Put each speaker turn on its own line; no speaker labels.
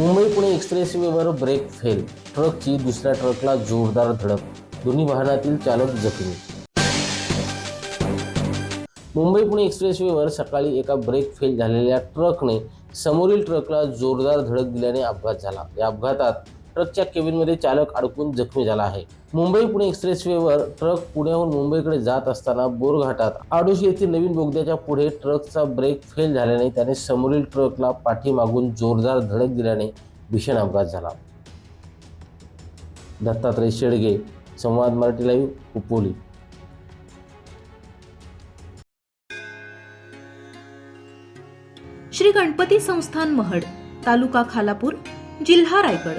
मुंबई पुणे एक्सप्रेसवेवर break fail. ट्रकची दुसऱ्या ट्रकला जोरदार धडक. दोन्ही वाहनातील चालक जखमी. मुंबई पुणे एक्सप्रेसवेवर सकाळी एका ब्रेक फेल झालेल्या ट्रकने समोरील ट्रकला जोरदार धडक दिल्याने अपघात झाला. या अपघातात ट्रकच्या केबिनमध्ये चालक अडकून जखमी झाला आहे. मुंबई पुणे एक्सप्रेसवेवर ट्रक पुण्याहून मुंबईकडे जात असताना बोरघाटात आडोशी येथील नवीन बोगद्याच्या पुढे ट्रकचा ब्रेक फेल झाल्याने त्याने समोरील ट्रकला पाठीमागून जोरदार धडक दिल्याने भीषण अपघात झाला. दत्तात्रय शेडगे संवाद मराठी लाईव्ह कुपोली
श्री गणपती संस्थान महड तालुका खालापूर जिल्हा रायगड.